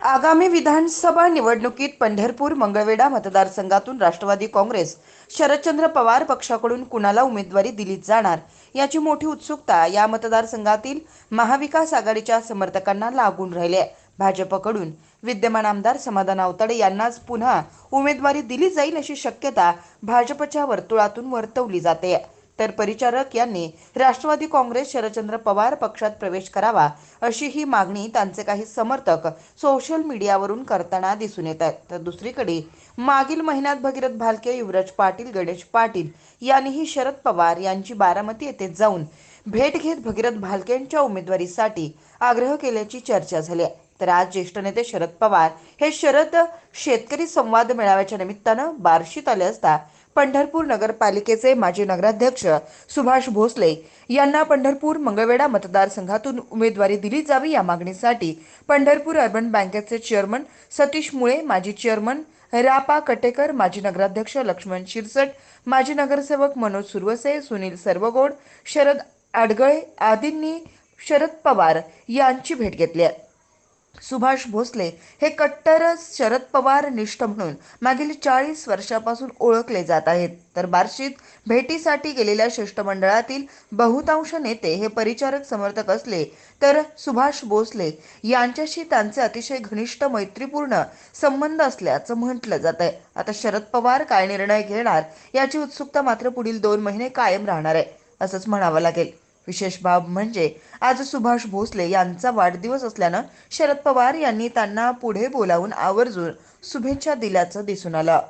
आगामी विधानसभा निवडणुकीत पंढरपूर मंगळवेढा मतदारसंघातून राष्ट्रवादी काँग्रेस शरदचंद्र पवार पक्षाकडून कुणाला उमेदवारी दिली जाणार याची मोठी उत्सुकता या मतदारसंघातील महाविकास आघाडीच्या समर्थकांना लागून राहिली आहे भाजपकडून विद्यमान आमदार समाधान आवताडे यांनाच पुन्हा उमेदवारी दिली जाईल अशी शक्यता भाजपच्या वर्तुळातून वर्तवली जाते तर परिचारक यांनी राष्ट्रवादी काँग्रेस शरदचंद्र पवार पक्षात प्रवेश करावा अशी ही मागणी त्यांचे काही समर्थक सोशल मीडियावरून करताना दिसून येत आहेत. तर दुसरीकडे मागील महिन्यात भगीरथ भालके युवराज पाटील गणेश पाटील यांनीही शरद पवार यांची बारामती येथे जाऊन भेट घेत भगीरथ भालकेंच्या उमेदवारीसाठी आग्रह केल्याची चर्चा झाली आहे. तर आज ज्येष्ठ नेते शरद पवार हे शरद शेतकरी संवाद मेळाव्याच्या निमित्तानं बार्शीत आले असता पंढरपूर नगरपालिकेचे माजी नगराध्यक्ष सुभाष भोसले यांना पंढरपूर मंगळवेढा मतदारसंघातून उमेदवारी दिली जावी या मागणीसाठी पंढरपूर अर्बन बँकेचे चेअरमन सतीश मुळे माजी चेअरमन रापा कटेकर माजी नगराध्यक्ष लक्ष्मण शिरसट माजी नगरसेवक मनोज सुरवसे सुनील सर्वगोड शरद आडगळे आदींनी शरद पवार यांची भेट घेतली आहे. सुभाष भोसले हे कट्टर शरद पवार निष्ठ म्हणून मागील चाळीस वर्षापासून ओळखले जात आहेत. तर बार्शीत भेटीसाठी गेलेल्या शिष्टमंडळातील बहुतांश नेते हे परिचारक समर्थक असले तर सुभाष भोसले यांच्याशी त्यांचे अतिशय घनिष्ठ मैत्रीपूर्ण संबंध असल्याचं म्हटलं जात आहे आता शरद पवार काय निर्णय घेणार याची उत्सुकता मात्र पुढील दोन महिने कायम राहणार आहे असंच म्हणावं लागेल. विशेष बाब म्हणजे आज सुभाष भोसले यांचा वाढदिवस असल्यानं शरद पवार यांनी त्यांना पुढे बोलावून आवर्जून शुभेच्छा दिल्याचं दिसून आलं.